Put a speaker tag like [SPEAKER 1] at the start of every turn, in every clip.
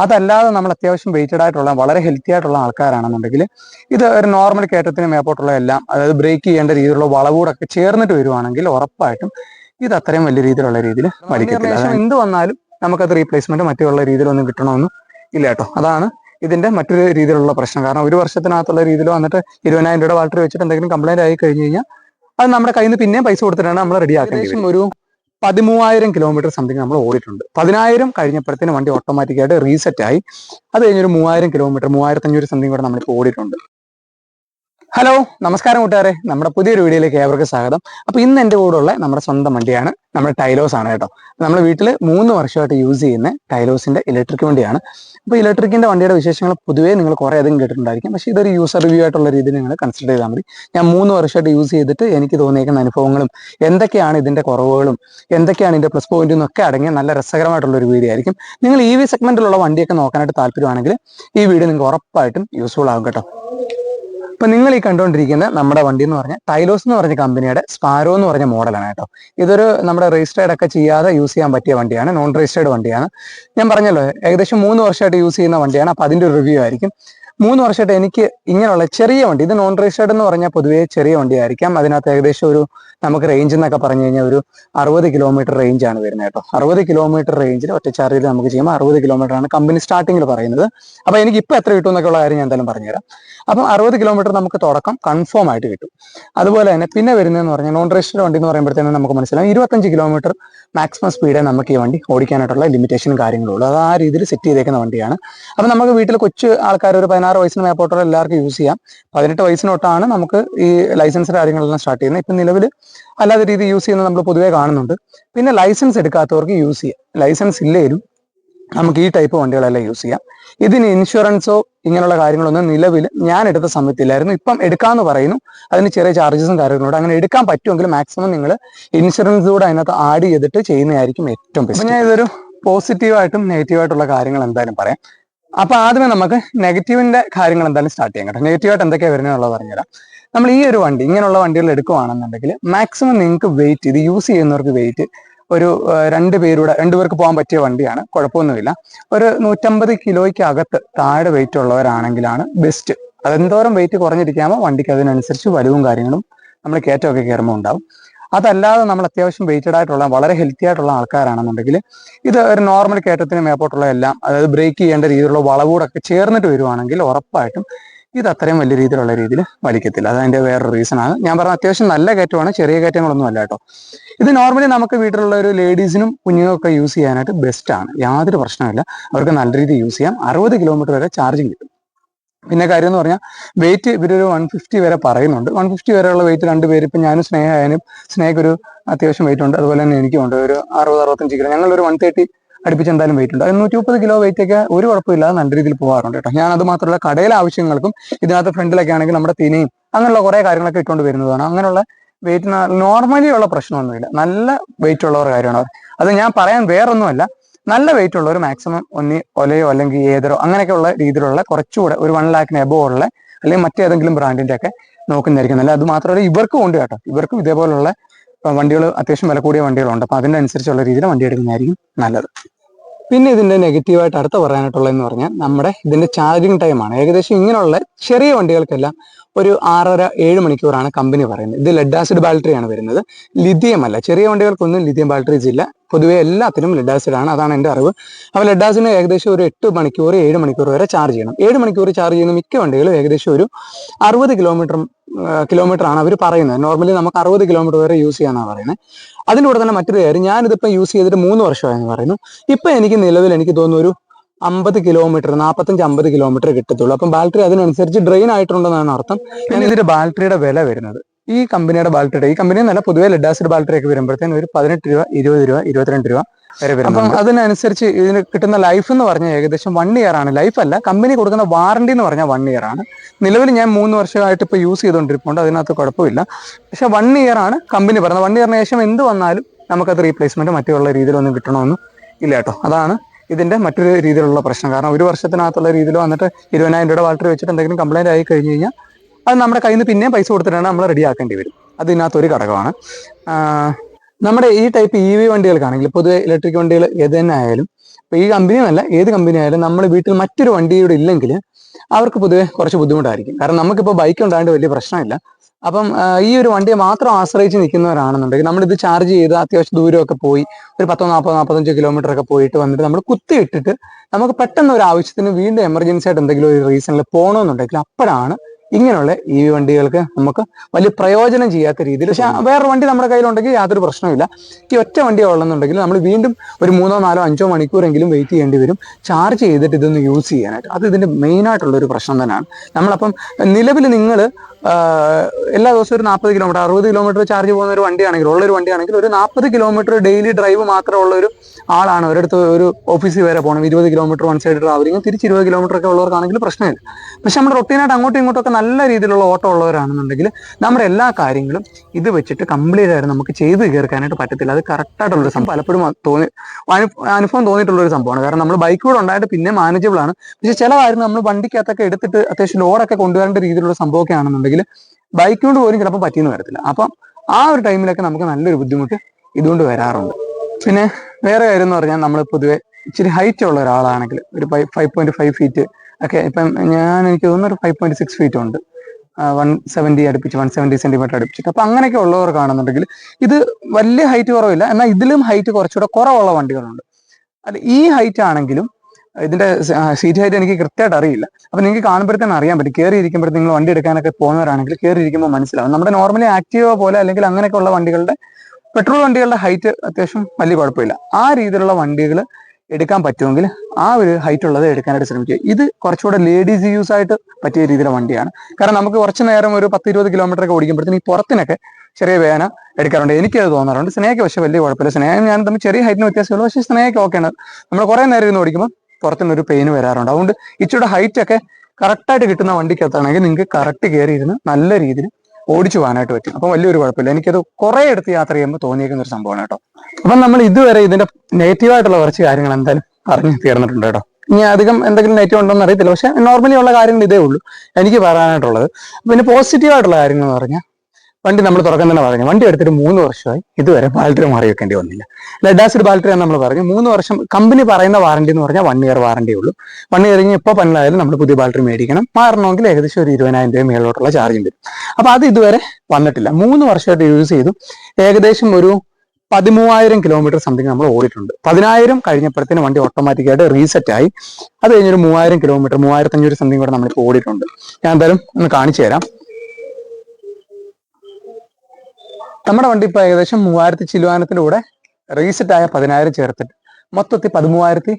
[SPEAKER 1] അതല്ലാതെ നമ്മൾ അത്യാവശ്യം വെയിറ്റഡ് ആയിട്ടുള്ള വളരെ ഹെൽത്തി ആയിട്ടുള്ള ആൾക്കാരാണെന്നുണ്ടെങ്കിൽ ഇത് ഒരു നോർമൽ കയറ്റത്തിന് മേപ്പോട്ടുള്ള എല്ലാം അതായത് ബ്രേക്ക് ചെയ്യേണ്ട രീതിയിലുള്ള വളവൂടൊക്കെ ചേർന്നിട്ട് വരുവാണെങ്കിൽ ഉറപ്പായിട്ടും ഇത് അത്രയും വലിയ രീതിയിലുള്ള രീതിയിൽ വലിക്കത്തില്ല എന്ത് വന്നാലും നമുക്കത് റീപ്ലേസ്മെന്റ് മറ്റുള്ള രീതിയിലൊന്നും കിട്ടണമെന്നും ഇല്ല കേട്ടോ. അതാണ് ഇതിന്റെ മറ്റൊരു രീതിയിലുള്ള പ്രശ്നം. കാരണം ഒരു വർഷത്തിനകത്തുള്ള രീതിയിൽ വന്നിട്ട് ഇരുപതിനായിരം രൂപയുടെ വാൾട്ടർ വെച്ചിട്ട് എന്തെങ്കിലും കംപ്ലൈന്റ് ആയി കഴിഞ്ഞു കഴിഞ്ഞാൽ അത് നമ്മുടെ കയ്യിൽ നിന്ന് പിന്നെയും പൈസ കൊടുത്തിട്ടാണ് നമ്മൾ റെഡി ആക്കേണ്ടത് ഒരു പതിമൂവായിരം കിലോമീറ്റർ സംതിങ് നമ്മൾ ഓടിയിട്ടുണ്ട്. പതിനായിരം കഴിഞ്ഞപ്പോഴത്തേന് വണ്ടി ഓട്ടോമാറ്റിക്കായിട്ട് റീസെറ്റ് ആയി. അത് കഴിഞ്ഞൊരു മൂവായിരം കിലോമീറ്റർ മൂവായിരത്തി അഞ്ഞൂറ് സംതിങ് കൂടെ നമ്മളിപ്പോൾ ഓടിയിട്ടുണ്ട്. ഹലോ നമസ്കാരം കൂട്ടുകാരെ. നമ്മുടെ പുതിയൊരു വീഡിയോയിലേക്ക് ഏവർക്ക് സ്വാഗതം. അപ്പൊ ഇന്ന് എന്റെ കൂടെ ഉള്ള നമ്മുടെ സ്വന്തം വണ്ടിയാണ് നമ്മുടെ ടൈലോസ് ആണ് കേട്ടോ. നമ്മുടെ വീട്ടിൽ മൂന്ന് വർഷമായിട്ട് യൂസ് ചെയ്യുന്ന ടൈലോസിന്റെ ഇലക്ട്രിക് വണ്ടിയാണ്. അപ്പോൾ ഇലക്ട്രിക്കിന്റെ വണ്ടിയുടെ വിശേഷങ്ങൾ പൊതുവേ നിങ്ങൾ കുറേ അധികം കേട്ടിട്ടുണ്ടായിരിക്കും. പക്ഷേ ഇതൊരു യൂസർ റിവ്യൂ ആയിട്ടുള്ള രീതിയിൽ നിങ്ങൾ കൺസിഡർ ചെയ്താൽ മതി. ഞാൻ മൂന്ന് വർഷമായിട്ട് യൂസ് ചെയ്തിട്ട് എനിക്ക് തോന്നിയേക്കുന്ന അനുഭവങ്ങളും എന്തൊക്കെയാണ് ഇതിന്റെ കുറവുകളും എന്തൊക്കെയാണ് ഇതിന്റെ പ്ലസ് പോയിന്റ് എന്നൊക്കെ അടങ്ങിയ നല്ല രസകരമായിട്ടുള്ള ഒരു വീഡിയോ ആയിരിക്കും. നിങ്ങൾ ഇ വി സെഗ്മെന്റിലുള്ള വണ്ടിയൊക്കെ നോക്കാനായിട്ട് താല്പര്യമാണെങ്കിൽ ഈ വീഡിയോ നിങ്ങൾക്ക് ഉറപ്പായിട്ടും യൂസ്ഫുൾ ആകും കേട്ടോ. ഇപ്പൊ നിങ്ങൾ ഈ കണ്ടുകൊണ്ടിരിക്കുന്ന നമ്മുടെ വണ്ടി എന്ന് പറഞ്ഞാൽ ടൈലോസ് എന്ന് പറഞ്ഞ കമ്പനിയുടെ സ്പാരോ എന്ന് പറഞ്ഞ മോഡലാണ് കേട്ടോ. ഇതൊരു നമ്മുടെ രജിസ്റ്റേർഡ് ഒക്കെ ചെയ്യാതെ യൂസ് ചെയ്യാൻ പറ്റിയ വണ്ടിയാണ് നോൺ രജിസ്റ്റേർഡ് വണ്ടിയാണ്. ഞാൻ പറഞ്ഞല്ലോ ഏകദേശം മൂന്ന് വർഷമായിട്ട് യൂസ് ചെയ്യുന്ന വണ്ടിയാണ് അപ്പൊ അതിന്റെ ഒരു റിവ്യൂ ആയിരിക്കും. മൂന്ന് വർഷമായിട്ട് എനിക്ക് ഇങ്ങനെയുള്ള ചെറിയ വണ്ടി ഇത് നോൺ രജിസ്റ്റേർഡ് എന്ന് പറഞ്ഞാൽ പൊതുവേ ചെറിയ വണ്ടിയായിരിക്കാം. അതിനകത്ത് ഏകദേശം ഒരു നമുക്ക് റേഞ്ച് എന്നൊക്കെ പറഞ്ഞു കഴിഞ്ഞാൽ ഒരു അറുപത് കിലോമീറ്റർ റേഞ്ച് ആണ് വരുന്നത് കേട്ടോ. അറുപത് കിലോമീറ്റർ റേഞ്ചിൽ ഒറ്റ ചാർജിൽ നമുക്ക് ചെയ്യുമ്പോൾ അറുപത് കിലോമീറ്റർ ആണ് കമ്പനി സ്റ്റാർട്ടിങ്ങിൽ പറയുന്നത്. അപ്പോൾ എനിക്ക് ഇപ്പൊ എത്ര കിട്ടും എന്നൊക്കെയുള്ള കാര്യം ഞാൻ എന്തായാലും പറഞ്ഞുതരാം. അപ്പം അറുപത് കിലോമീറ്റർ നമുക്ക് തുടക്കം കൺഫേം ആയിട്ട് കിട്ടും. അതുപോലെ തന്നെ പിന്നെ വരുന്നതെന്ന് പറഞ്ഞാൽ നോൺ രജിസ്റ്റേർഡ് വണ്ടി എന്ന് പറയുമ്പോഴത്തേനും നമുക്ക് മനസ്സിലാവും ഇരുപത്തഞ്ച് കിലോമീറ്റർ മാക്സിമം സ്പീഡേ നമുക്ക് ഈ വണ്ടി ഓടിക്കാനായിട്ടുള്ള ലിമിറ്റേഷൻ കാര്യങ്ങളുള്ളൂ. അത് ആ രീതിയിൽ സെറ്റ് ചെയ്തേക്കുന്ന വണ്ടിയാണ്. അപ്പം നമുക്ക് വീട്ടിൽ കൊച്ചു ആൾക്കാർ ഒരു പതിനാറ് വയസ്സിന് മേപ്പോട്ടുള്ള എല്ലാവർക്കും യൂസ് ചെയ്യാം. പതിനെട്ട് വയസ്സിനോട്ടാണ് നമുക്ക് ഈ ലൈസൻസ് കാര്യങ്ങളെല്ലാം സ്റ്റാർട്ട് ചെയ്യുന്നത്. ഇപ്പം നിലവിൽ അല്ലാത്ത രീതി യൂസ് ചെയ്യുന്നത് നമ്മൾ പൊതുവേ കാണുന്നുണ്ട്. പിന്നെ ലൈസൻസ് എടുക്കാത്തവർക്ക് യൂസ് ചെയ്യാം. ലൈസൻസ് ഇല്ലേലും നമുക്ക് ഈ ടൈപ്പ് വണ്ടികളെല്ലാം യൂസ് ചെയ്യാം. ഇതിന് ഇൻഷുറൻസോ ഇങ്ങനെയുള്ള കാര്യങ്ങളൊന്നും നിലവിൽ ഞാൻ എടുത്ത സമയത്തില്ലായിരുന്നു. ഇപ്പം എടുക്കാമെന്ന് പറയുന്നു. അതിന് ചെറിയ ചാർജസും കാര്യങ്ങളുണ്ട് അങ്ങനെ എടുക്കാൻ പറ്റുമെങ്കിൽ മാക്സിമം നിങ്ങൾ ഇൻഷുറൻസ് കൂടെ അതിനകത്ത് ആഡ് ചെയ്തിട്ട് ചെയ്യുന്നതായിരിക്കും ഏറ്റവും ബെസ്റ്റ് ഞാൻ ഇതൊരു പോസിറ്റീവായിട്ടും നെഗറ്റീവായിട്ടുള്ള കാര്യങ്ങൾ എന്തായാലും പറയാം. അപ്പൊ ആദ്യമേ നമുക്ക് നെഗറ്റീവിന്റെ കാര്യങ്ങൾ എന്തായാലും സ്റ്റാർട്ട് ചെയ്യാം കേട്ടോ. നെഗറ്റീവായിട്ട് എന്തൊക്കെയാണ് വരുന്നതെന്നുള്ളത് പറഞ്ഞുതരാം നമ്മൾ ഈ ഒരു വണ്ടി ഇങ്ങനെയുള്ള വണ്ടികൾ എടുക്കുവാണെന്നുണ്ടെങ്കിൽ മാക്സിമം നിങ്ങൾക്ക് വെയിറ്റ് ഇത് യൂസ് ചെയ്യുന്നവർക്ക് വെയിറ്റ് ഒരു രണ്ട് പേരുടെ രണ്ടുപേർക്ക് പോകാൻ പറ്റിയ വണ്ടിയാണ്. കുഴപ്പമൊന്നുമില്ല. ഒരു നൂറ്റമ്പത് കിലോയ്ക്ക് അകത്ത് താഴെ വെയിറ്റ് ഉള്ളവരാണെങ്കിലാണ് ബെസ്റ്റ് അതെന്തോരം വെയിറ്റ് കുറഞ്ഞിരിക്കാമോ വണ്ടിക്ക് അതിനനുസരിച്ച് വലുവും കാര്യങ്ങളും നമ്മൾ കയറ്റമൊക്കെ കയറുമ്പോൾ ഉണ്ടാവും. അതല്ലാതെ നമ്മൾ അത്യാവശ്യം വെയിറ്റഡ് ആയിട്ടുള്ള വളരെ ഹെൽത്തി ആയിട്ടുള്ള ആൾക്കാരാണെന്നുണ്ടെങ്കിൽ ഇത് ഒരു നോർമൽ കയറ്റത്തിന് മേപ്പോട്ടുള്ള എല്ലാം അതായത് ബ്രേക്ക് ചെയ്യേണ്ട രീതിയിലുള്ള വളവൂടൊക്കെ ചേർന്നിട്ട് വരുവാണെങ്കിൽ ഉറപ്പായിട്ടും ഇത് അത്രയും വലിയ രീതിയിലുള്ള രീതിയിൽ വലിക്കത്തില്ല. അതതിന്റെ വേറൊരു റീസണാണ് ഞാൻ പറഞ്ഞ അത്യാവശ്യം നല്ല കയറ്റമാണ് ചെറിയ കയറ്റങ്ങളൊന്നും അല്ല കേട്ടോ. ഇത് നോർമലി നമുക്ക് വീട്ടിലുള്ള ഒരു ലേഡീസിനും കുഞ്ഞുങ്ങൾക്കൊക്കെ യൂസ് ചെയ്യാനായിട്ട് ബെസ്റ്റ് ആണ്. യാതൊരു പ്രശ്നമില്ല അവർക്ക് നല്ല രീതിയിൽ യൂസ് ചെയ്യാം. അറുപത് കിലോമീറ്റർ വരെ ചാർജിങ് കിട്ടും. പിന്നെ കാര്യം എന്ന് പറഞ്ഞാൽ വെയിറ്റ് ഇവരൊരു വൺ ഫിഫ്റ്റി വരെ പറയുന്നുണ്ട്. വൺ ഫിഫ്റ്റി വരെയുള്ള വെയിറ്റ് രണ്ട് പേര് ഇപ്പം ഞാനും സ്നേഹയാനും സ്നേഹയ്ക്ക് ഒരു അത്യാവശ്യം വെയിറ്റ് ഉണ്ട്. അതുപോലെ തന്നെ എനിക്കും ഉണ്ട്. ഒരു അറുപത് അറുപത്തഞ്ച് കിലോ ഞങ്ങളൊരു വൺ തേർട്ടി അടുപ്പിച്ച് എന്തായാലും വെയിറ്റ് ഉണ്ട്. അത് നൂറ്റി മുപ്പത് കിലോ വെയിറ്റ് ഒക്കെ ഒരു കുഴപ്പമില്ലാതെ നല്ല രീതിയിൽ പോകാറുണ്ട് കേട്ടോ. ഞാൻ അത് മാത്രമല്ല കടയിലെ ആവശ്യങ്ങൾക്കും ഇതിനകത്ത് ഫ്രണ്ടിലൊക്കെ ആണെങ്കിൽ നമ്മുടെ തിനയും അങ്ങനെയുള്ള കുറേ കാര്യങ്ങളൊക്കെ ഇട്ടുകൊണ്ട് വരുന്നതാണ്. അങ്ങനെയുള്ള വെയിറ്റ് നോർമലി ഉള്ള പ്രശ്നമൊന്നുമില്ല. നല്ല വെയിറ്റ് ഉള്ളവർ കാര്യമാണ്. അത് ഞാൻ പറയാൻ വേറൊന്നുമല്ല. നല്ല വെയിറ്റ് ഉള്ള ഒരു മാക്സിമം ഒന്നി ഒലയോ അല്ലെങ്കിൽ ഏതരോ അങ്ങനെയൊക്കെയുള്ള രീതിയിലുള്ള കുറച്ചുകൂടെ ഒരു വൺ ലാക്കിന് എബോ ഉള്ള അല്ലെങ്കിൽ മറ്റേതെങ്കിലും ബ്രാൻഡിന്റെ ഒക്കെ നോക്കുന്നതായിരിക്കും നല്ല അത് മാത്രമല്ല ഇവർക്കും ഉണ്ട് കേട്ടോ. ഇവർക്കും ഇതേപോലുള്ള വണ്ടികൾ അത്യാവശ്യം വില കൂടിയ വണ്ടികളുണ്ട്. അപ്പൊ അതിന്റെ അനുസരിച്ചുള്ള രീതിയിൽ വണ്ടി എടുക്കുന്നതായിരിക്കും നല്ലത്. പിന്നെ ഇതിന്റെ നെഗറ്റീവായിട്ട് അടുത്ത പറയാനായിട്ടുള്ളതെന്ന് പറഞ്ഞാൽ നമ്മുടെ ഇതിന്റെ ചാർജിങ് ടൈമാണ് ഏകദേശം ഇങ്ങനെയുള്ള ചെറിയ വണ്ടികൾക്കെല്ലാം ഒരു ആറര ഏഴ് മണിക്കൂറാണ് കമ്പനി പറയുന്നത്. ഇത് ലെഡ് ആസിഡ് ബാറ്ററിയാണ് വരുന്നത്. ലിഥിയം അല്ല. ചെറിയ വണ്ടികൾക്കൊന്നും ലിഥിയം ബാറ്ററീസ് ഇല്ല. പൊതുവെ എല്ലാത്തിനും ലെഡ് ആസിഡ് ആണ്. അതാണ് എന്റെ അറിവ്. അപ്പോൾ ലെഡ് ആസിഡിന് ഏകദേശം ഒരു എട്ട് മണിക്കൂർ ഏഴ് മണിക്കൂർ വരെ ചാർജ് ചെയ്യണം. ഏഴ് മണിക്കൂർ ചാർജ് ചെയ്യുന്ന മിക്ക വണ്ടികളും ഏകദേശം ഒരു അറുപത് കിലോമീറ്റർ കിലോമീറ്റർ ആണ് അവർ പറയുന്നത്. നോർമലി നമുക്ക് അറുപത് കിലോമീറ്റർ വരെ യൂസ് ചെയ്യാനാണ് പറയുന്നത്. അതിന്റെ കൂടെ തന്നെ മറ്റൊരു കാര്യം. ഞാനിതിപ്പോൾ യൂസ് ചെയ്തിട്ട് മൂന്ന് വർഷമായെന്ന് പറയുന്നു. ഇപ്പം എനിക്ക് നിലവിൽ എനിക്ക് തോന്നുന്നു ഒരു അമ്പത് കിലോമീറ്റർ നാൽപ്പത്തഞ്ച് അമ്പത് കിലോമീറ്റർ കിട്ടത്തുള്ളൂ. അപ്പം ബാറ്ററി അതിനനുസരിച്ച് ഡ്രെയിൻ ആയിട്ടുണ്ടെന്നാണ് അർത്ഥം. പിന്നെ ഇതിന്റെ ബാറ്ററിയുടെ വില വരുന്നത്. ഈ കമ്പനിയുടെ ബാറ്ററിയുടെ ഈ കമ്പനി നല്ല പൊതുവെ ലെഡ് ആസിഡ് ബാറ്ററി ഒക്കെ വരുമ്പോഴത്തേനും ഒരു പതിനെട്ട് രൂപ ഇരുപത് രൂപ ഇരുപത്തിരണ്ട് രൂപ വരെ വരും അപ്പം അതിനനുസരിച്ച് ഇതിന് കിട്ടുന്ന ലൈഫ് എന്ന് പറഞ്ഞാൽ ഏകദേശം വൺ ഇയർ ആണ്. ലൈഫ് അല്ല കമ്പനി കൊടുക്കുന്ന വാറണ്ടി എന്ന് പറഞ്ഞാൽ വൺ ഇയർ ആണ്. നിലവിൽ ഞാൻ മൂന്ന് വർഷമായിട്ട് ഇപ്പോൾ യൂസ് ചെയ്തുകൊണ്ടിരിപ്പുണ്ട് അതിനകത്ത് കുഴപ്പമില്ല. പക്ഷെ വൺ ഇയർ ആണ് കമ്പനി പറയുന്നത് വൺ ഇയറിന് ശേഷം എന്ത് വന്നാലും നമുക്കത് റീപ്ലേസ്മെന്റ് മറ്റുള്ള രീതിയിലൊന്നും കിട്ടണമെന്നും ഇല്ല കേട്ടോ. അതാണ് ഇതിന്റെ മറ്റൊരു രീതിയിലുള്ള പ്രശ്നം. കാരണം ഒരു വർഷത്തിനകത്തുള്ള രീതിയിൽ വന്നിട്ട് ഇരുപതിനായിരം രൂപയുടെ വാൾട്ടർ വെച്ചിട്ട് എന്തെങ്കിലും കംപ്ലൈന്റ് ആയി കഴിഞ്ഞു കഴിഞ്ഞാൽ അത് നമ്മുടെ കയ്യിൽ നിന്ന് പിന്നെയും പൈസ കൊടുത്തിട്ടാണ് നമ്മൾ റെഡി ആക്കേണ്ടി വരും. അത് ഇതിനകത്ത് ഒരു ഘടകമാണ്. നമ്മുടെ ഈ ടൈപ്പ് ഇ വി വണ്ടികൾക്കാണെങ്കിൽ പൊതുവെ ഇലക്ട്രിക് വണ്ടികൾ ഏത് തന്നെ ആയാലും ഇപ്പൊ ഈ കമ്പനി അല്ല ഏത് കമ്പനി ആയാലും നമ്മൾ വീട്ടിൽ മറ്റൊരു വണ്ടിയുടെ ഇല്ലെങ്കിൽ അവർക്ക് പൊതുവെ കുറച്ച് ബുദ്ധിമുട്ടായിരിക്കും. കാരണം നമുക്കിപ്പോൾ ബൈക്ക് ഉണ്ടായതുകൊണ്ട് വലിയ പ്രശ്നമില്ല. അപ്പം ഈ ഒരു വണ്ടിയെ മാത്രം ആശ്രയിച്ച് നിൽക്കുന്നവരാണെന്നുണ്ടെങ്കിൽ നമ്മൾ ഇത് ചാർജ് ചെയ്ത് അത്യാവശ്യം ദൂരമൊക്കെ പോയി ഒരു പത്തോ നാൽപ്പതോ നാൽപ്പത്തഞ്ചോ കിലോമീറ്റർ ഒക്കെ പോയിട്ട് വന്നിട്ട് നമ്മൾ കുത്തി ഇട്ടിട്ട് നമുക്ക് പെട്ടെന്ന് ഒരു ആവശ്യത്തിന് വീണ്ടും എമർജൻസി ആയിട്ട് എന്തെങ്കിലും ഒരു റീസണിൽ പോകണമെന്നുണ്ടെങ്കിൽ അപ്പോഴാണ് ഇങ്ങനെയുള്ള ഈ വണ്ടികൾക്ക് നമുക്ക് വലിയ പ്രയോജനം ചെയ്യാത്ത രീതിയിൽ പക്ഷെ വേറെ വണ്ടി നമ്മുടെ കയ്യിലുണ്ടെങ്കിൽ യാതൊരു പ്രശ്നമില്ല ഈ ഒറ്റ വണ്ടി ഉള്ളെന്നുണ്ടെങ്കിൽ നമ്മൾ വീണ്ടും ഒരു മൂന്നോ നാലോ അഞ്ചോ മണിക്കൂറെങ്കിലും വെയിറ്റ് ചെയ്യേണ്ടി വരും. ചാർജ് ചെയ്തിട്ട് ഇതൊന്ന് യൂസ് ചെയ്യാനായിട്ട്. അത് ഇതിന്റെ മെയിൻ ആയിട്ടുള്ള ഒരു പ്രശ്നം തന്നെയാണ്. നമ്മളപ്പം നിലവിൽ നിങ്ങൾ എല്ലാ ദിവസവും ഒരു നാൽപ്പത് കിലോമീറ്റർ അറുപത് കിലോമീറ്റർ ചാർജ് പോകുന്ന ഒരു വണ്ടിയാണെങ്കിൽ ഉള്ളൊരു വണ്ടിയാണെങ്കിൽ ഒരു നാൽപ്പത് കിലോമീറ്റർ ഡെയിലി ഡ്രൈവ് മാത്രമുള്ള ഒരു ആളാണ്. ഒരിടത്ത് ഒരു ഓഫീസിൽ വരെ പോകണം. ഇരുപത് കിലോമീറ്റർ വൺ സൈഡ് ട്രാവലിംഗ് തിരിച്ച് ഇരുപത് കിലോമീറ്റർ ഒക്കെ ഉള്ളവർക്കാണെങ്കിൽ പ്രശ്നമില്ല. പക്ഷെ നമ്മുടെ റൊട്ടീനായിട്ട് അങ്ങോട്ടും ഇങ്ങോട്ടും ഒക്കെ നല്ല രീതിയിലുള്ള ഓട്ടം ഉള്ളവരാണെന്നുണ്ടെങ്കിൽ നമ്മുടെ എല്ലാ കാര്യങ്ങളും ഇത് വെച്ചിട്ട് കംപ്ലീറ്റ് ആയിട്ട് നമുക്ക് ചെയ്ത് തീർക്കാനായിട്ട് പറ്റത്തില്ല. അത് കറക്റ്റായിട്ടുള്ളൊരു സംഭവം. പലപ്പോഴും തോന്നി അനു- അനുഭവം തോന്നിയിട്ടുള്ള ഒരു സംഭവമാണ്. കാരണം നമ്മൾ ബൈക്ക് കൂടെ ഉണ്ടായിട്ട് പിന്നെ മാനേജബിൾ ആണ്. പക്ഷെ ചില കാര്യങ്ങൾ നമ്മൾ വണ്ടിക്കകത്തൊക്കെ എടുത്തിട്ട് അത്യാവശ്യം ലോഡൊക്കെ കൊണ്ടുവരേണ്ട രീതിയിലുള്ള സംഭവമൊക്കെ ആണെന്നുണ്ടെങ്കിൽ ബൈക്ക് കൊണ്ട് പോലും ചിലപ്പോൾ പറ്റിയെന്ന് വരത്തില്ല. അപ്പം ആ ഒരു ടൈമിലൊക്കെ നമുക്ക് നല്ലൊരു ബുദ്ധിമുട്ട് ഇതുകൊണ്ട് വരാറുണ്ട്. പിന്നെ വേറെ കാര്യം എന്ന് പറഞ്ഞാൽ നമ്മൾ പൊതുവെ ഇച്ചിരി ഹൈറ്റ് ഉള്ള ഒരാളാണെങ്കിൽ ഒരു five five point five feet ഒക്കെ ഇപ്പം ഞാൻ എനിക്ക് തോന്നുന്നു ഒരു ഫൈവ് പോയിന്റ് സിക്സ് ഫീറ്റ് ഉണ്ട്. വൺ സെവന്റി അടുപ്പിച്ച് വൺ സെവന്റി സെന്റിമീറ്റർ അടുപ്പിച്ചിട്ട് അപ്പം അങ്ങനെയൊക്കെ ഉള്ളവർ കാണുന്നുണ്ടെങ്കിൽ ഇത് വലിയ ഹൈറ്റ് കുറവില്ല. എന്നാൽ ഇതിലും ഹൈറ്റ് കുറച്ചുകൂടെ കുറവുള്ള വണ്ടികളുണ്ട്. അത് ഈ ഹൈറ്റ് ആണെങ്കിലും ഇതിന്റെ സീറ്റ് ഹൈറ്റ് എനിക്ക് കൃത്യമായിട്ട് അറിയില്ല. അപ്പം നിങ്ങൾക്ക് കാണുമ്പോഴത്തേനും അറിയാൻ പറ്റും. കയറി ഇരിക്കുമ്പോഴത്തെ നിങ്ങൾ വണ്ടി എടുക്കാനൊക്കെ പോകുന്നവരാണെങ്കിൽ കയറി ഇരിക്കുമ്പോൾ മനസ്സിലാവും. നമ്മുടെ നോർമലി ആക്റ്റീവ പോലെ അല്ലെങ്കിൽ അങ്ങനെയൊക്കെ ഉള്ള വണ്ടികളുടെ പെട്രോൾ വണ്ടികളുടെ ഹൈറ്റ് അത്യാവശ്യം വലിയ കുഴപ്പമില്ല. ആ രീതിയിലുള്ള വണ്ടികൾ എടുക്കാൻ പറ്റുമെങ്കിൽ ആ ഒരു ഹൈറ്റ് ഉള്ളത് എടുക്കാനായിട്ട് ശ്രമിക്കുക. ഇത് കുറച്ചുകൂടെ ലേഡീസ് യൂസ് ആയിട്ട് പറ്റിയ രീതിയിലെ വണ്ടിയാണ്. കാരണം നമുക്ക് കുറച്ച് നേരം ഒരു പത്ത് ഇരുപത് കിലോമീറ്റർ ഒക്കെ ഓടിക്കുമ്പോഴത്തേക്കും ഈ പുറത്തിനൊക്കെ ചെറിയ വേന എടുക്കാറുണ്ട്. എനിക്കത് തോന്നാറുണ്ട്. സ്നേഹയ്ക്ക് പക്ഷേ വലിയ കുഴപ്പമില്ല. സ്നേഹം ഞാൻ തമ്മിൽ ചെറിയ ഹൈറ്റിന് വ്യത്യാസമുള്ളൂ. പക്ഷേ സ്നേഹയ്ക്ക് ഓക്കെയാണ് നമ്മൾ കുറേ നേരം ഇരുന്ന് ഓടിക്കുമ്പോൾ പുറത്തുനിന്നൊരു പെയിൻ വരാറുണ്ട്. അതുകൊണ്ട് ഇച്ചിരി ഹൈറ്റ് ഒക്കെ കറക്റ്റായിട്ട് കിട്ടുന്ന വണ്ടിക്കകത്താണെങ്കിൽ നിങ്ങൾക്ക് കറക്റ്റ് കയറി ഇരുന്ന് നല്ല രീതിയിൽ ഓടിച്ചു പോകാനായിട്ട് പറ്റും. അപ്പൊ വലിയൊരു കുഴപ്പമില്ല. എനിക്കത് കുറേ എടുത്ത് യാത്ര ചെയ്യുമ്പോൾ തോന്നിയേക്കുന്ന ഒരു സംഭവമാണ് കേട്ടോ. അപ്പം നമ്മൾ ഇതുവരെ ഇതിന്റെ നെഗറ്റീവ് ആയിട്ടുള്ള കുറച്ച് കാര്യങ്ങൾ എന്തായാലും പറഞ്ഞു തീർന്നിട്ടുണ്ട് കേട്ടോ. ഇനി അധികം എന്തെങ്കിലും നെഗറ്റീവ് ഉണ്ടോന്ന് അറിയത്തില്ല. പക്ഷെ നോർമലി ഉള്ള കാര്യങ്ങൾ ഇതേ ഉള്ളൂ. എനിക്ക് പറയാനായിട്ടുള്ളത്. പിന്നെ പോസിറ്റീവ് ആയിട്ടുള്ള കാര്യങ്ങൾ എന്ന് പറഞ്ഞാൽ വണ്ടി നമ്മൾ തുറക്കാൻ തന്നെ പറഞ്ഞു. വണ്ടി എടുത്തിട്ട് മൂന്ന് വർഷമായി ഇതുവരെ ബാറ്ററി മാറി വെക്കേണ്ടി വന്നില്ല ലഡാസിഡ് ബാറ്ററി നമ്മൾ പറഞ്ഞു. മൂന്ന് വർഷം കമ്പനി പറയുന്ന വാറണ്ടി എന്ന് പറഞ്ഞാൽ വൺ ഇയർ വാറണ്ടി ഉള്ളൂ. വൺ ഇയർ കഴിഞ്ഞ് ഇപ്പോൾ പണിലായാലും നമ്മൾ പുതിയ ബാലറ്ററി മേടിക്കണം. മാറണമെങ്കിൽ ഏകദേശം ഒരു ഇരുപതിനായിരം രൂപ മേളോട്ടുള്ള ചാർജും വരും. അപ്പൊ അത് ഇതുവരെ വന്നിട്ടില്ല. മൂന്ന് വർഷമായിട്ട് യൂസ് ചെയ്തു. ഏകദേശം ഒരു പതിമൂവായിരം കിലോമീറ്റർ സംതിങ് നമ്മൾ ഓടിയിട്ടുണ്ട്. പതിനായിരം കഴിഞ്ഞപ്പോഴത്തേന് വണ്ടി ഓട്ടോമാറ്റിക്കായിട്ട് റീസെറ്റ് ആയി. അത് കഴിഞ്ഞൊരു മൂവായിരം കിലോമീറ്റർ മൂവായിരത്തഞ്ഞൂറ് സംതിങ് കൂടെ നമ്മളിപ്പോൾ ഓടിയിട്ടുണ്ട്. ഞാൻ എന്തായാലും ഒന്ന് കാണിച്ചു തരാം നമ്മുടെ വണ്ടി ഇപ്പൊ ഏകദേശം മൂവായിരത്തി ചില്ലുവാനത്തിന്റെ കൂടെ റീസെറ്റ് ആയ പതിനായിരം ചേർത്തിട്ട് മൊത്തത്തിൽ പതിമൂവായിരത്തി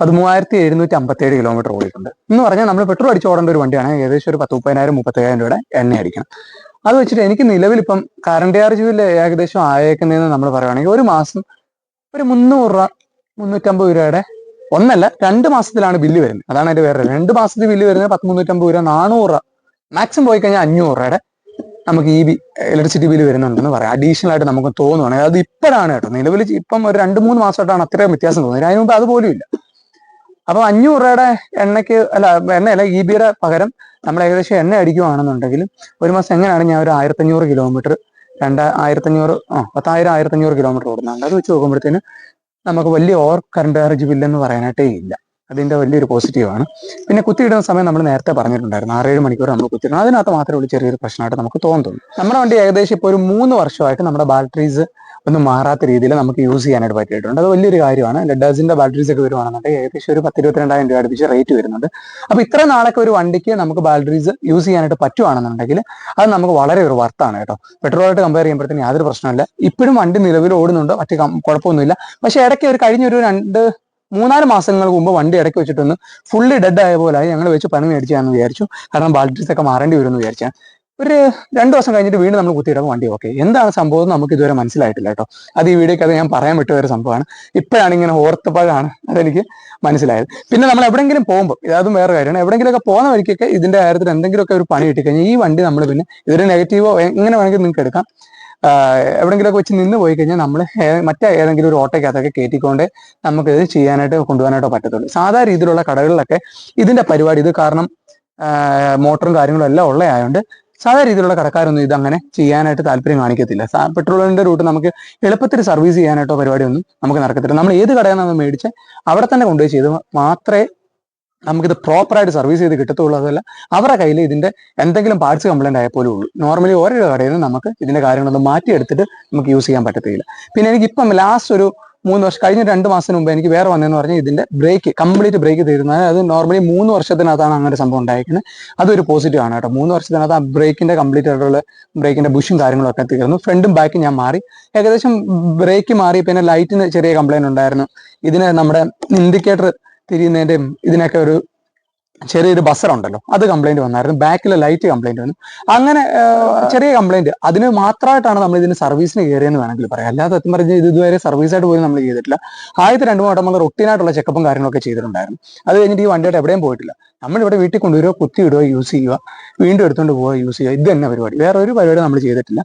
[SPEAKER 1] പതിമൂവായിരത്തി എഴുന്നൂറ്റി അമ്പത്തേഴ് കിലോമീറ്റർ ഓടിയിട്ടുണ്ട്. എന്ന് പറഞ്ഞാൽ നമ്മൾ പെട്രോൾ അടിച്ച് ഓടേണ്ട ഒരു വണ്ടിയാണ്. ഏകദേശം ഒരു പത്ത് മുപ്പതിനായിരം മുപ്പത്തയ്യായിരം രൂപയുടെ എണ്ണ അടിക്കണം. അത് വെച്ചിട്ട് എനിക്ക് നിലവിൽ ഇപ്പം കറണ്ട് ചാർജ് ബില്ല് ഏകദേശം ആയേക്കുന്നതെന്ന് നമ്മൾ പറയുകയാണെങ്കിൽ ഒരു മാസം ഒരു മുന്നൂറ് രൂപ മുന്നൂറ്റമ്പത് രൂപയുടെ ഒന്നല്ല രണ്ട് മാസത്തിലാണ് ബില്ല് വരുന്നത്. അതാണ് അതിന്റെ വേറെ രണ്ട് മാസത്തിൽ ബില്ല് വരുന്നത് പത്ത് മുന്നൂറ്റമ്പത് രൂപ നാനൂറ് രൂപ. മാക്സിമം പോയി കഴിഞ്ഞാൽ അഞ്ഞൂറ് രൂപയുടെ നമുക്ക് ഈ ഇലക്ട്രിസിറ്റി ബില്ല് വരുന്നുണ്ടെന്ന് പറയാം. അഡീഷണൽ ആയിട്ട് നമുക്ക് തോന്നുകയാണ് അത് ഇപ്പോഴാണ് കേട്ടോ. നിലവിൽ ഇപ്പം ഒരു രണ്ട് മൂന്ന് മാസമായിട്ടാണ് അത്രയും വ്യത്യാസം തോന്നുന്നത്. അതിന് മുമ്പ് അതുപോലും ഇല്ല. അപ്പൊ അഞ്ഞൂറ് രൂപയുടെ എണ്ണയ്ക്ക് അല്ല എണ്ണയല്ല ഈ ബിയുടെ പകരം നമ്മൾ ഏകദേശം എണ്ണ അടിക്കുകയാണെന്നുണ്ടെങ്കിൽ ഒരു മാസം എങ്ങനെയാണ് ഞാൻ ഒരു ആയിരത്തഞ്ഞൂറ് കിലോമീറ്റർ രണ്ട് ആയിരത്തഞ്ഞൂറ് ആ പത്തായിരം ആയിരത്തഞ്ഞൂറ് കിലോമീറ്റർ ഓടുന്നുണ്ട് അത് വെച്ച് നോക്കുമ്പോഴത്തേന് നമുക്ക് വലിയ ഓവർ കറണ്ട് ചാർജ് ബില്ലെന്ന് പറയാനായിട്ടേ ഇല്ല. അതിന്റെ വലിയൊരു പോസിറ്റീവാണ് പിന്നെ കുത്തിയിടുന്ന സമയം നമ്മൾ നേരത്തെ പറഞ്ഞിട്ടുണ്ടായിരുന്നു. ആറേഴ് മണിക്കൂർ നമ്മൾ കുത്തിയിടണം അതിനകത്ത് മാത്രമേ ഉള്ളൂ ചെറിയൊരു പ്രശ്നമായിട്ട് നമുക്ക് തോന്നുന്നു നമ്മുടെ വണ്ടി ഏകദേശം ഇപ്പോൾ ഒരു മൂന്ന് വർഷമായിട്ട് നമ്മുടെ ബാറ്ററീസ് ഒന്നും മാറാത്ത രീതിയിൽ നമുക്ക് യൂസ് ചെയ്യാനായിട്ട് പറ്റിയിട്ടുണ്ട്. അത് വലിയൊരു കാര്യമാണ്. ലെഡേഴ്സിന്റെ ബാറ്ററീസ് ഒക്കെ വരുവാണെന്നുണ്ടെങ്കിൽ ഏകദേശം ഒരു പത്ത് ഇരുപത്തിരണ്ടായിരം രൂപ അടുപ്പിച്ച് റേറ്റ് വരുന്നുണ്ട്. അപ്പൊ ഇത്ര നാളൊക്കെ ഒരു വണ്ടിക്ക് നമുക്ക് ബാറ്ററീസ് യൂസ് ചെയ്യാനായിട്ട് പറ്റുവാണെന്നുണ്ടെങ്കിൽ അത് നമുക്ക് വളരെ ഒരു വർത്താണ് കേട്ടോ. പെട്രോളായിട്ട് കമ്പയർ ചെയ്യുമ്പോഴത്തേക്കും യാതൊരു പ്രശ്നമില്ല ഇപ്പോഴും വണ്ടി നിലവിൽ ഓടുന്നുണ്ട്. മറ്റു കുഴപ്പമൊന്നുമില്ല. പക്ഷെ ഇടയ്ക്ക് ഒരു കഴിഞ്ഞ ഒരു രണ്ട് മൂന്നാൽ മാസങ്ങൾക്ക് മുമ്പ് വണ്ടി ഇടയ്ക്ക് വെച്ചിട്ടൊന്ന് ഫുള്ളി ഡെഡ് ആയ പോലെ ഞങ്ങൾ വെച്ച് പണി മേടിച്ചാന്ന് വിചാരിച്ചു. കാരണം ബാറ്ററീസ് ഒക്കെ മാറേണ്ടി വരുമെന്ന് വിചാരിച്ചാൽ ഒരു രണ്ട് ദിവസം കഴിഞ്ഞിട്ട് വീണ്ടും നമ്മൾ കുത്തിയിടുമ്പോൾ വണ്ടി. ഓക്കെ എന്താണ് സംഭവം നമുക്ക് ഇതുവരെ മനസ്സിലായിട്ടില്ല കേട്ടോ. അത് ഈ വീഡിയോക്ക് അത് ഞാൻ പറയാൻ വിട്ട ഒരു സംഭവമാണ്. ഇപ്പോഴാണ് ഇങ്ങനെ ഓർത്തപ്പോഴാണ് അതെനിക്ക് മനസ്സിലായത്. പിന്നെ നമ്മൾ എവിടെയെങ്കിലും പോകുമ്പോൾ ഇതും വേറെ കാര്യമാണ്. എവിടെയെങ്കിലുമൊക്കെ പോകുന്ന വഴിക്കൊക്കെ ഇതിന്റെ കാര്യത്തിൽ എന്തെങ്കിലുമൊക്കെ ഒരു പണി കിട്ടിക്കഴിഞ്ഞാൽ ഈ വണ്ടി നമ്മൾ പിന്നെ ഇതൊരു നെഗറ്റീവോ എങ്ങനെ വേണമെങ്കിലും നിങ്ങൾക്ക് എടുക്കാം. എവിടെയെങ്കിലുമൊക്കെ വെച്ച് നിന്ന് പോയി കഴിഞ്ഞാൽ നമ്മൾ മറ്റേ ഏതെങ്കിലും ഒരു ഓട്ടോയ്ക്കകത്തൊക്കെ കയറ്റിക്കൊണ്ട് നമുക്ക് ഇത് ചെയ്യാനായിട്ട് കൊണ്ടുപോകാനായിട്ടോ പറ്റത്തുള്ളൂ. സാധാരണ രീതിയിലുള്ള കടകളിലൊക്കെ ഇതിന്റെ പരിപാടി ഇത് കാരണം മോട്ടറും കാര്യങ്ങളും എല്ലാം ഉള്ളതായതുകൊണ്ട് സാധാ രീതിയിലുള്ള കടക്കാരൊന്നും ഇത് അങ്ങനെ ചെയ്യാനായിട്ട് താല്പര്യം കാണിക്കത്തില്ല. പെട്രോളിന്റെ റൂട്ട് നമുക്ക് എളുപ്പത്തിൽ സർവീസ് ചെയ്യാനായിട്ടോ പരിപാടിയൊന്നും നമുക്ക് നടക്കത്തില്ല. നമ്മൾ ഏത് കടയിൽ നിന്ന് മേടിച്ച് അവിടെ തന്നെ കൊണ്ടുപോയി ചെയ്ത് മാത്രമേ നമുക്കിത് പ്രോപ്പറായിട്ട് സർവീസ് ചെയ്ത് കിട്ടത്തുള്ളൂ അതല്ല അവരുടെ കയ്യിൽ ഇതിന്റെ എന്തെങ്കിലും പാർട്സ് കംപ്ലൈന്റ് പോലും ഉള്ളൂ. നോർമലി ഓരോ കടയിൽ നിന്ന് നമുക്ക് ഇതിന്റെ കാര്യങ്ങളൊന്നും മാറ്റിയെടുത്തിട്ട് നമുക്ക് യൂസ് ചെയ്യാൻ പറ്റത്തില്ല. പിന്നെ എനിക്ക് ഇപ്പം ലാസ്റ്റ് ഒരു മൂന്ന് വർഷം കഴിഞ്ഞ രണ്ട് മാസത്തിന് മുമ്പ് എനിക്ക് വേറെ വന്നതെന്ന് പറഞ്ഞാൽ ഇതിന്റെ ബ്രേക്ക് കംപ്ലീറ്റ് ബ്രേക്ക് തീരുന്നത്. അത് നോർമലി മൂന്ന് വർഷത്തിനകത്താണ് അങ്ങനെ സംഭവം ഉണ്ടായിരിക്കുന്നത് അതൊരു പോസിറ്റീവ് ആണ് കേട്ടോ. മൂന്ന് വർഷത്തിനകത്ത് ആ ബ്രേക്കിന്റെ കംപ്ലീറ്റ് ആയിട്ടുള്ള ബ്രേക്കിന്റെ ബുഷും കാര്യങ്ങളൊക്കെ തീർന്നു. ഫ്രണ്ടും ബാക്കും ഞാൻ മാറി. ഏകദേശം ബ്രേക്ക് മാറി പിന്നെ ലൈറ്റിന് ചെറിയ കംപ്ലൈന്റ് ഉണ്ടായിരുന്നു. ഇതിന് നമ്മുടെ ഇൻഡിക്കേറ്റർ തിരിയുന്നതിന്റെയും ഇതിനൊക്കെ ഒരു ചെറിയൊരു ബസർ ഉണ്ടല്ലോ. അത് കംപ്ലൈന്റ് വന്നായിരുന്നു. ബാക്കിലെ ലൈറ്റ് കംപ്ലൈന്റ് വന്നു. അങ്ങനെ ചെറിയ കംപ്ലൈന്റ് അതിന് മാത്രമായിട്ടാണ് നമ്മൾ ഇതിന് സർവീസിന് കയറിയെന്ന് വേണമെങ്കിൽ പറയാം. അല്ലാതെ സത്യം പറഞ്ഞാൽ ഇത് ഇതുവരെ സർവീസായിട്ട് പോലും നമ്മൾ ചെയ്തിട്ടില്ല. ആദ്യത്തെ രണ്ട് വട്ടം നമ്മൾ റൊട്ടീനായിട്ടുള്ള ചെക്കപ്പും കാര്യങ്ങളൊക്കെ ചെയ്തിട്ടുണ്ടായിരുന്നു. അത് കഴിഞ്ഞിട്ട് ഈ വണ്ടിയായിട്ട് എവിടെയും പോയിട്ടില്ല. നമ്മളിവിടെ വീട്ടിൽ കൊണ്ടുവരിക കുത്തി ഇടുക യൂസ് ചെയ്യുക വീണ്ടും എടുത്തുകൊണ്ട് പോവുക യൂസ് ചെയ്യുക ഇത് തന്നെ പരിപാടി. വേറെ ഒരു പരിപാടി നമ്മൾ ചെയ്തിട്ടില്ല.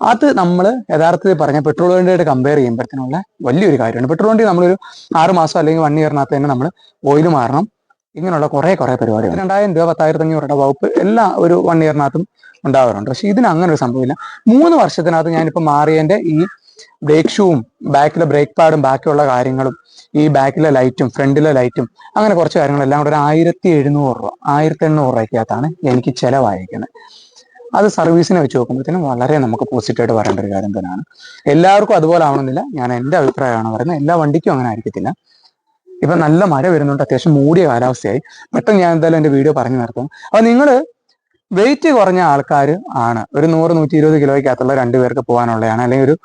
[SPEAKER 1] അത് നമ്മൾ യഥാർത്ഥത്തിൽ പറഞ്ഞ പെട്രോൾ വണ്ടിയായിട്ട് കമ്പയർ ചെയ്യുമ്പോഴത്തേനുള്ള വലിയൊരു കാര്യമാണ്. പെട്രോൾ വണ്ടി നമ്മളൊരു ആറ് മാസം അല്ലെങ്കിൽ വൺ ഇയറിനകത്ത് തന്നെ നമ്മൾ ഓയിൽ മാറണം. ഇങ്ങനെയുള്ള കുറെ കുറെ പരിപാടികൾ. രണ്ടായിരം രൂപ പത്തായിരത്തി അഞ്ഞൂറ് വകുപ്പ് എല്ലാ ഒരു വൺ ഇയറിനകത്തും ഉണ്ടാവാറുണ്ട്. പക്ഷെ ഇതിന് അങ്ങനെ ഒരു സംഭവമില്ല. മൂന്ന് വർഷത്തിനകത്ത് ഞാനിപ്പോൾ മാറിയതിന്റെ ഈ ബ്രേക്ക് ഷൂവും ബാക്കിലെ ബ്രേക്ക് പാഡും ബാക്കിയുള്ള കാര്യങ്ങളും ഈ ബാക്കിലെ ലൈറ്റും ഫ്രണ്ടിലെ ലൈറ്റും അങ്ങനെ കുറച്ച് കാര്യങ്ങളെല്ലാം കൂടെ ഒരു ആയിരത്തി എഴുന്നൂറ് രൂപ ആയിരത്തി എണ്ണൂറ് രൂപയ്ക്കകത്താണ് എനിക്ക് ചിലവായിരിക്കുന്നത്. അത് സർവീസിനെ വെച്ച് നോക്കുമ്പോഴത്തേനും വളരെ നമുക്ക് പോസിറ്റീവായിട്ട് പറയേണ്ട ഒരു കാര്യം തന്നെയാണ്. എല്ലാവർക്കും അതുപോലെ ആവണമെന്നില്ല. ഞാൻ എന്റെ അഭിപ്രായമാണ് പറയുന്നത്. എല്ലാ വണ്ടിക്കും അങ്ങനെ ആയിരിക്കത്തില്ല. ഇപ്പൊ നല്ല മഴ വരുന്നുണ്ട്. അത്യാവശ്യം മൂടിയ കാലാവസ്ഥയായി. പെട്ടെന്ന് ഞാൻ എന്തായാലും എന്റെ വീഡിയോ പറഞ്ഞു നിർത്തും. അപ്പൊ നിങ്ങൾ വെയിറ്റ് കുറഞ്ഞ ആൾക്കാർ ആണ്. ഒരു നൂറ് നൂറ്റി ഇരുപത് കിലോയ്ക്കകത്തുള്ള രണ്ട് പേർക്ക് പോകാനുള്ളതാണ്. അല്ലെങ്കിൽ ഒരു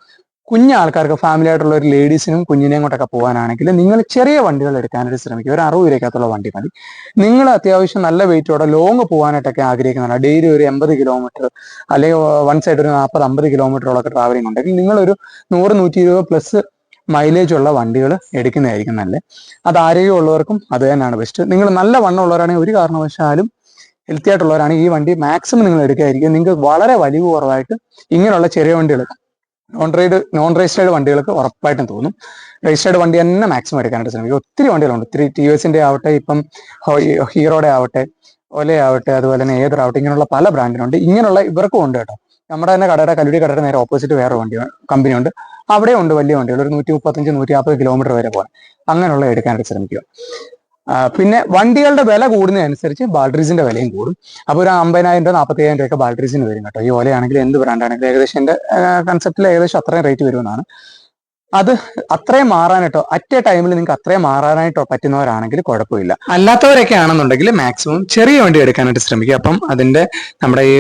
[SPEAKER 1] കുഞ്ഞ ആൾക്കാർക്ക് ഫാമിലി ആയിട്ടുള്ള ഒരു ലേഡീസിനും കുഞ്ഞിനെയും കൊണ്ടൊക്കെ പോകാനാണെങ്കിൽ നിങ്ങൾ ചെറിയ വണ്ടികൾ എടുക്കാനായിട്ട് ശ്രമിക്കുക. ഒരു അറുപത് രൂപയ്ക്കകത്തുള്ള വണ്ടി മതി. നിങ്ങൾ അത്യാവശ്യം നല്ല വെയിറ്റോടെ ലോങ് പോകാനായിട്ടൊക്കെ ആഗ്രഹിക്കുന്നതാണ് ഡെയിലി ഒരു എൺപത് കിലോമീറ്റർ അല്ലെങ്കിൽ വൺ സൈഡ് ഒരു നാൽപ്പത് അമ്പത് കിലോമീറ്ററോളൊക്കെ ട്രാവലിംഗ് ഉണ്ടെങ്കിൽ നിങ്ങളൊരു നൂറ് നൂറ്റി ഇരുപത് പ്ലസ് മൈലേജ് ഉള്ള വണ്ടികൾ എടുക്കുന്നതായിരിക്കും നല്ലത്. അത് ആരോഗ്യമുള്ളവർക്കും അത് തന്നെയാണ് ബെസ്റ്റ് നിങ്ങൾ നല്ല വണ്ണം ഉള്ളവരാണെങ്കിൽ ഒരു കാരണവശാലും ഹെൽത്തി ആയിട്ടുള്ളവരാണെങ്കിൽ ഈ വണ്ടി മാക്സിമം നിങ്ങൾ എടുക്കുകയായിരിക്കും. നിങ്ങൾക്ക് വളരെ വലിവ് കുറവായിട്ട് ഇങ്ങനെയുള്ള ചെറിയ വണ്ടികൾ നോൺ റൈഡ് നോൺ രജിസ്റ്റേർഡ് വണ്ടികൾക്ക് ഉറപ്പായിട്ടും തോന്നും. രജിസ്റ്റേർഡ് വണ്ടി തന്നെ മാക്സിമം എടുക്കാനായിട്ട് ശ്രമിക്കും. ഒത്തിരി വണ്ടികളുണ്ട്. ഒത്തിരി ടി എസിന്റെ ആവട്ടെ ഇപ്പം ഹീറോയുടെ ആവട്ടെ ഒലയാവട്ടെ അതുപോലെ തന്നെ ഏതറാവട്ടെ ഇങ്ങനെയുള്ള പല ബ്രാൻഡിനുണ്ട്. ഇങ്ങനെയുള്ള ഇവർക്കും ഉണ്ട് കേട്ടോ. നമ്മുടെ തന്നെ കടയുടെ കല്ലുടി കടയുടെ നേരെ ഓപ്പോസിറ്റ് വേറെ വണ്ടി കമ്പനി ഉണ്ട്. അവിടെ ഉണ്ട് വലിയ വണ്ടികൾ. ഒരു നൂറ്റി മുപ്പത്തഞ്ച് നൂറ്റി നാൽപ്പത് കിലോമീറ്റർ വരെ പോകാൻ. അങ്ങനെയുള്ള എടുക്കാനായിട്ട് ശ്രമിക്കുക. പിന്നെ വണ്ടികളുടെ വില കൂടുന്നതനുസരിച്ച് ബാറ്ററീസിന്റെ വിലയും കൂടും. അപ്പോൾ ഒരു അമ്പതിനായിരം രൂപ നാൽപ്പത്തയ്യായിരം രൂപയൊക്കെ ബാറ്ററീസിന് വരും കേട്ടോ. ഈ ഓലയാണെങ്കിലും എന്ത് ബ്രാൻഡാണെങ്കിലും ഏകദേശം എന്റെ കൺസെപ്റ്റിൽ ഏകദേശം അത്രയും റേറ്റ് വരുമെന്നാണ്. അത് അത്രയും മാറാനായിട്ടോ അറ്റ് എ ടൈമിൽ നിങ്ങൾക്ക് അത്രയും മാറാനായിട്ടോ പറ്റുന്നവരാണെങ്കിൽ കുഴപ്പമില്ല. അല്ലാത്തവരൊക്കെ ആണെന്നുണ്ടെങ്കിൽ മാക്സിമം ചെറിയ വണ്ടി എടുക്കാനായിട്ട് ശ്രമിക്കുക. അപ്പം അതിന്റെ നമ്മുടെ ഈ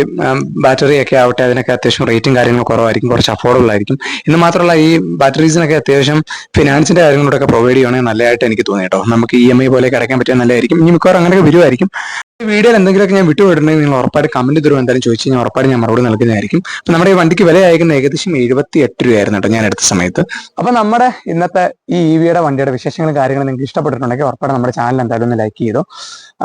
[SPEAKER 1] ബാറ്ററി ഒക്കെ ആവട്ടെ അതിനൊക്കെ അത്യാവശ്യം റേറ്റും കാര്യങ്ങളും കുറവായിരിക്കും. കുറച്ച് അഫോർഡബിൾ ആയിരിക്കും. എന്ന് മാത്രമല്ല ഈ ബാറ്ററീസിനൊക്കെ അത്യാവശ്യം ഫിനാൻസിന്റെ കാര്യങ്ങളോടൊക്കെ പ്രൊവൈഡ് ചെയ്യുകയാണെങ്കിൽ നല്ലതായിട്ട് എനിക്ക് തോന്നി കേട്ടോ നമുക്ക് ഇ എം ഐ പോലെ അടയ്ക്കാൻ പറ്റിയ നല്ലതായിരിക്കും. ഇനി മിക്കവാറും അങ്ങനെയൊക്കെ വരുമായിരിക്കും വീഡിയോയിൽ എന്തെങ്കിലുമൊക്കെ ഞാൻ വിട്ടുപോയിട്ടുണ്ടെങ്കിൽ നിങ്ങൾ ഉറപ്പായിട്ട് കമന്റ് തരുമോ എന്തായാലും ചോദിച്ചു ഞാൻ ഉറപ്പായിട്ട് ഞാൻ മറുപടി നൽകുന്നതായിരിക്കും. അപ്പൊ നമ്മുടെ ഈ വണ്ടിക്ക് വില അയക്കുന്ന ഏകദേശം എഴുപത്തി എട്ട് രൂപയായിരുന്നു കേട്ടോ ഞാൻ എടുത്ത സമയത്ത്. അപ്പൊ നമ്മുടെ ഇന്നത്തെ ഈ ഇ വിയുടെ വണ്ടിയുടെ വിശേഷങ്ങളും കാര്യങ്ങളും നിങ്ങൾക്ക് ഇഷ്ടപ്പെട്ടിട്ടുണ്ടെങ്കിൽ ഉറപ്പായിട്ട് നമ്മുടെ ചാനൽ എന്തായാലും ഒന്ന് ലൈക്ക് ചെയ്തോ.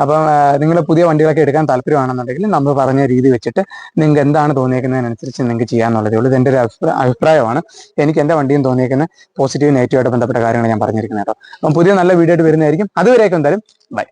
[SPEAKER 1] അപ്പം നിങ്ങൾ പുതിയ വണ്ടികളൊക്കെ എടുക്കാൻ താല്പര്യമാണെന്നുണ്ടെങ്കിൽ നമ്മൾ പറഞ്ഞ രീതി വെച്ചിട്ട് നിങ്ങൾക്ക് എന്താണ് തോന്നിയേക്കുന്നതിനനുസരിച്ച് നിങ്ങൾക്ക് ചെയ്യാന്നുള്ളതേ ഉള്ളൂ. ഇത് എന്റെ ഒരു അഭിപ്രായ- അഭിപ്രായമാണ്. എനിക്ക് എന്റെ വണ്ടിയും തോന്നിയേക്കുന്ന പോസിറ്റീവ് നെഗറ്റീവായിട്ട് ബന്ധപ്പെട്ട കാര്യങ്ങൾ ഞാൻ പറഞ്ഞിരിക്കുന്നത് കേട്ടോ. അപ്പം പുതിയ നല്ല വീഡിയോ ആയിട്ട് വരുന്നതായിരിക്കും. അതുവരെയൊക്കെ എന്തായാലും ബൈ